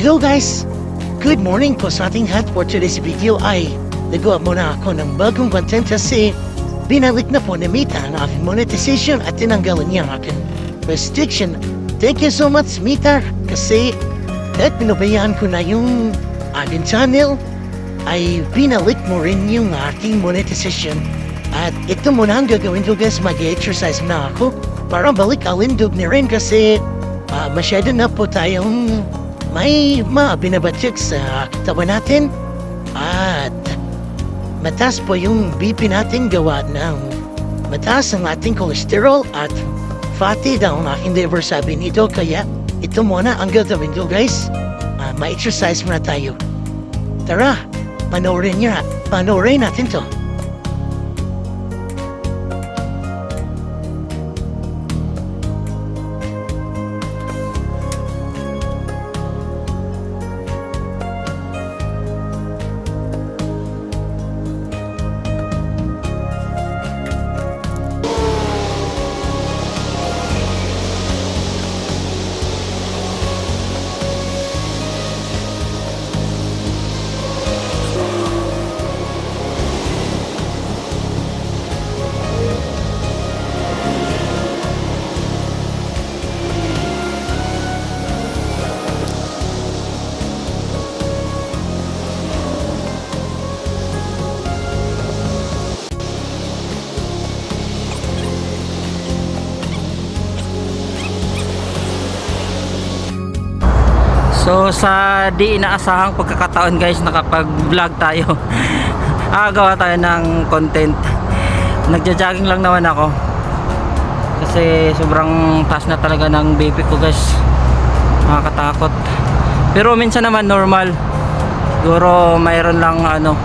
Hello guys! Good morning po sa ating lahat for today's video ay nagawa muna ako ng bagong content kasi binalik na po ni Mita ang aking monetization at tinanggalan niya ang aking restriction. Thank you so much Mita kasi kahit pinabayaan ko na yung aking channel ay binalik mo rin yung aking monetization. At ito muna ang gagawin ko guys, mag-exercise na ako para balik alindog na rin kasi ah, masyado na po tayong may mga binabatik sa katawan natin at mataas po yung BP natin gawa ng mataas ang ating cholesterol at fatty daw ang aking liver sabi nito. Kaya ito muna ang gagawin ko guys. Ah, ma-exercise muna tayo. Tara panoorin niya. Panoorin natin to So sa di inaasahang pagkakataon guys nakapag-vlog tayo. Agawa tayo ng content. Nagja-jogging lang naman ako. Kasi sobrang taas na talaga ng BP ko guys. Nakakatakot. Pero minsan naman normal. Siguro mayroon lang ano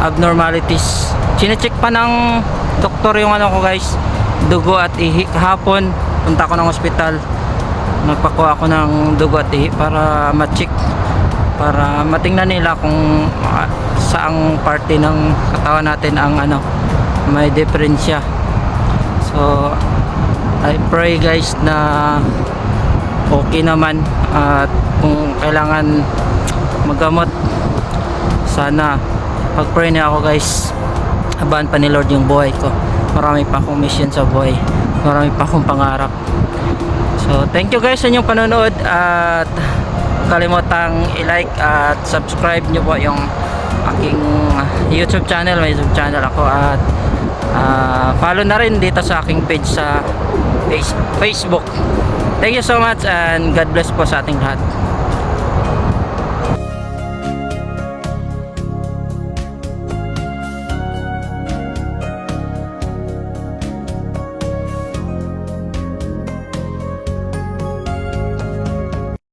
abnormalities. Chinecheck pa ng doktor yung ano ko guys. Dugo at ihi kahapon. Punta ako ng ospital nagpakuha ako ng dugo at ihi para ma-check para matingnan nila kung ah, saang parte ng katawan natin ang ano may diferensya so I pray guys na okay naman at kung kailangan maggamot sana pag pray niya ako guys. Abahan pa ni Lord yung buhay ko. Marami pa akong mission sa buhay. Marami pa akong pangarap So, thank you guys sa inyong panonood at kalimutang i-like at subscribe nyo po yung aking YouTube channel. May YouTube channel ako at ah, follow na rin dito sa aking page sa face- Facebook. Thank you so much and God bless po sa ating lahat.